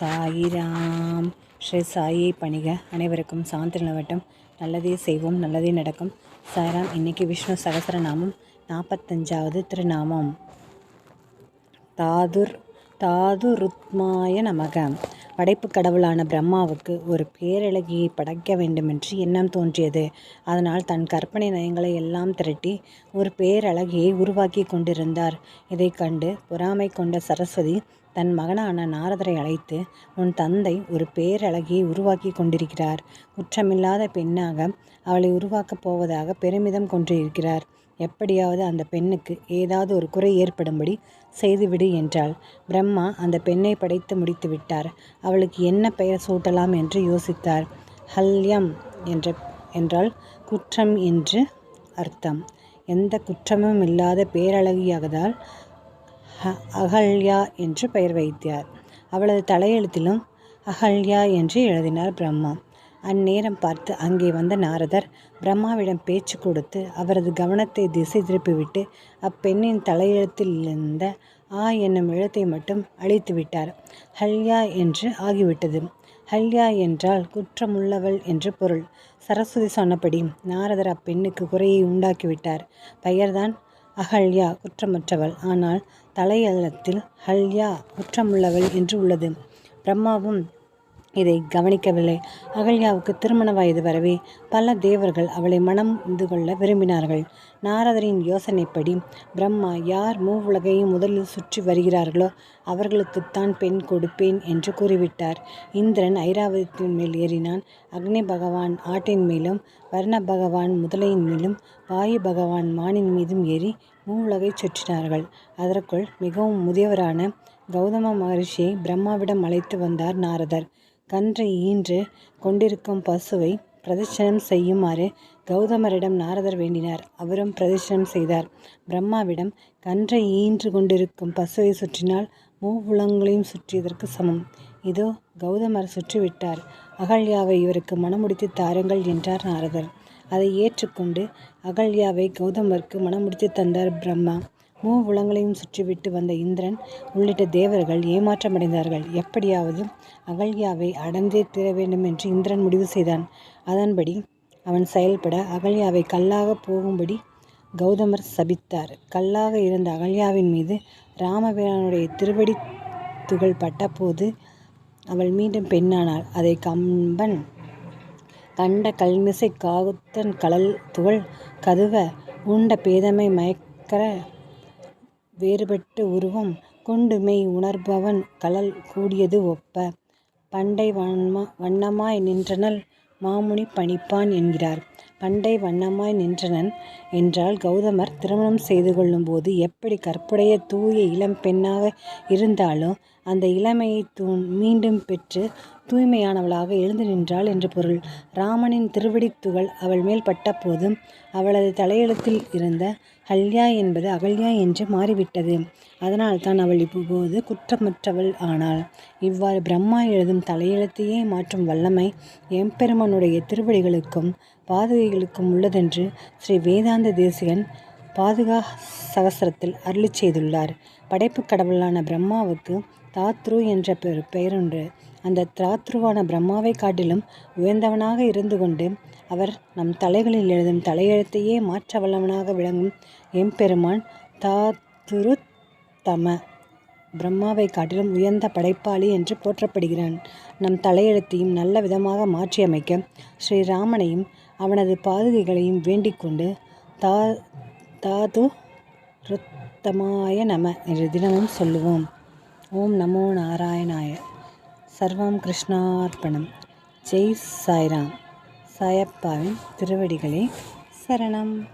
சாயிராம். ஸ்ரீ சாயை பணிக. அனைவருக்கும் சாந்தி நிலவட்டம். நல்லதே செய்வோம் நல்லதே நடக்கும். சாய்ராம் இன்னைக்கு விஷ்ணு சகசரநாமம் நாற்பத்தஞ்சாவது திருநாமம். தாதுர் தாதுருத்மாய நமக. படைப்பு கடவுளான பிரம்மாவுக்கு ஒரு பேரழகியை படைக்க வேண்டுமென்று எண்ணம் தோன்றியது. அதனால் தன் கற்பனை நயங்களை எல்லாம் திரட்டி ஒரு பேரழகியை உருவாக்கி கொண்டிருந்தார். இதை கண்டு பொறாமை கொண்ட சரஸ்வதி தன் மகனான நாரதரை அழைத்து உன் தந்தை ஒரு பேரழகியை உருவாக்கி கொண்டிருக்கிறார். குற்றமில்லாத பெண்ணாக அவளை உருவாக்கப் போவதாக பெருமிதம் கொண்டிருக்கிறார் எப்படியாவது அந்த பெண்ணுக்கு ஏதாவது ஒரு குறை ஏற்படும்படி செய்துவிடு என்றாள். பிரம்மா அந்த பெண்ணை படைத்து முடித்து விட்டார். அவளுக்கு என்ன பெயர் சூட்டலாம்? என்று யோசித்தார். ஹல்யம் என்ற என்றால் குற்றம் என்று அர்த்தம். எந்த குற்றமும் இல்லாத பேரழகியாகதால் அகல்யா என்று பெயர் வைத்தார். அவளது தலையெழுத்திலும் அகல்யா என்று எழுதினார் பிரம்மா. அந்நேரம் பார்த்து அங்கே வந்த நாரதர் பிரம்மாவிடம் பேச்சு கொடுத்து அவரது கவனத்தை திசை திருப்பிவிட்டு அப்பெண்ணின் தலையெழுத்தில் இருந்த ஆ என்னும் எழுத்தை மட்டும் அழித்து விட்டார். ஹல்யா என்று ஆகிவிட்டது. ஹல்யா என்றால் குற்றமுள்ளவள் என்று பொருள். சரஸ்வதி சொன்னபடி நாரதர் அப்பெண்ணுக்கு குறையை உண்டாக்கிவிட்டார் பெயர்தான் அகல்யா குற்றமற்றவள். ஆனால் தலையலத்தில் ஹல்யா குற்றமுள்ளவள் என்று உள்ளது. பிரம்மாவும் இதை கவனிக்கவில்லை. அகல்யாவுக்கு திருமண வயது வரவே பல தேவர்கள் அவளை மனம் இது கொள்ள விரும்பினார்கள். நாரதரின் யோசனைப்படி பிரம்மா யார் மூவுலகையும் முதலில் சுற்றி வருகிறார்களோ அவர்களுக்குத்தான் பெண் கொடுப்பேன் என்று கூறிவிட்டார். இந்திரன் ஐராவதத்தின் மேல் ஏறினான். அக்னி பகவான் ஆட்டின் மேலும் வர்ண பகவான் முதலையின் மேலும் வாயு பகவான் மானின் மீதும் ஏறி மூவுலகை சுற்றினார்கள். அதற்குள் மிகவும் முதியவரான கௌதம மகரிஷியை பிரம்மாவிடம் அழைத்து வந்தார் நாரதர். கன்றை ஈன்று கொண்டிருக்கும் பசுவை பிரதட்சணம் செய்யுமாறு கௌதமரிடம் நாரதர் வேண்டினார். அவரும் பிரதட்சணம் செய்தார். பிரம்மாவிடம் கன்றை ஈன்று கொண்டிருக்கும் பசுவை சுற்றினால் மூவுளங்களையும் சுற்றியதற்கு சமம். இதோ கௌதமர் சுற்றிவிட்டார். அகல்யாவை இவருக்கு மனமுடித்து தாருங்கள் என்றார் நாரதர். அதை ஏற்றுக்கொண்டு அகல்யாவை கௌதமருக்கு மனமுடித்து தந்தார் பிரம்மா. மூவுலங்களையும் சுற்றிவிட்டு வந்த இந்திரன் உள்ளிட்ட தேவர்கள் ஏமாற்றமடைந்தார்கள். எப்படியாவது அகல்யாவை அடைந்தே தீர வேண்டும் என்று இந்திரன் முடிவு செய்தான். அதன்படி அவன் செயல்பட அகல்யாவை கல்லாக போகும்படி கௌதமர் சபித்தார். கல்லாக இருந்த அகல்யாவின் மீது ராமபிரானுடைய திருவடி துகள் பட்டபோது அவள் மீண்டும் பெண்ணானாள். அதை கம்பன் கண்ட கல்மிசை காகுத்தன் கலல் துகள் கதுவ உண்ட பேதமை மயக்கர வேறுபட்டு உருவம் கொண்டு மெய் உணர்பவன் கழல் கூடியது ஒப்ப. பண்டை வண்ணமா வண்ணமாய் நின்றனள் மாமுனி பணிப்பான் என்கிறார். பண்டை வண்ணமாய் நின்றனன் என்றால் கௌதமர் திருமணம் செய்து கொள்ளும்போது எப்படி கற்புடைய தூய இளம் பெண்ணாக இருந்தாலும் அந்த இளமையை தூண் மீண்டும் பெற்று தூய்மையானவளாக எழுந்து நின்றாள் என்று பொருள். ராமனின் திருவடித்துகள் அவள் மேல் பட்டபோதும் அவளது தலையெழுத்தில் இருந்த ஹல்யா என்பது அகல்யா என்று மாறிவிட்டது. அதனால் தான் அவள் இப்போது குற்றமற்றவள் ஆனாள். இவ்வாறு பிரம்மா எழுதும் தலையெழுத்தையே மாற்றும் வல்லமை எம்பெருமனுடைய திருவடிகளுக்கும் பாதுகைகளுக்கும் உள்ளதென்று ஸ்ரீ வேதாந்த தேசிகன் பாதுகா சகசரத்தில் அருளி செய்துள்ளார். படைப்பு கடவுளான பிரம்மாவுக்கு தாத்ரு என்ற பெயர் பெயருண்டு. அந்த தாத்ருவான பிரம்மாவை காட்டிலும் உயர்ந்தவனாக இருந்து கொண்டு அவர் நம் தலைகளில் எழுதும் தலையெழுத்தையே மாற்ற வல்லவனாக விளங்கும் எம்பெருமான் தாத்துரு தம பிரம்மாவை காட்டிலும் உயர்ந்த படைப்பாளி என்று போற்றப்படுகிறான். நம் தலையெழுத்தையும் நல்ல விதமாக மாற்றியமைக்க ஸ்ரீராமனையும் அவனது பாதுகைகளையும் வேண்டிக் கொண்டு தா தாது ருத்தமாய நம என்று தினமும் சொல்லுவோம். ஓம் நமோ நாராயணாய. சர்வம் கிருஷ்ணார்ப்பணம் ஜெய் சாய்ராம். சாயப்பாவின் திருவடிகளே சரணம்.